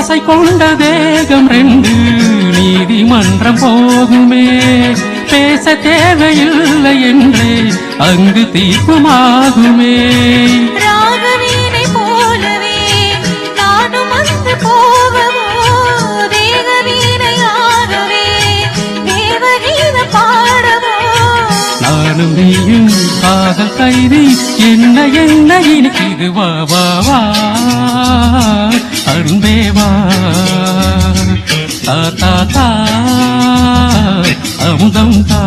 கொண்ட தேகம் ரெண்டு நீதிமன்றம் போகுமே. பேச தேவையில்லை என்றே அங்கு தீர்ப்புமாகுமே. நானும் நீயும் காதல் கைதி என்ன என்ன இனிக்குது வா வா. அமுதம் தா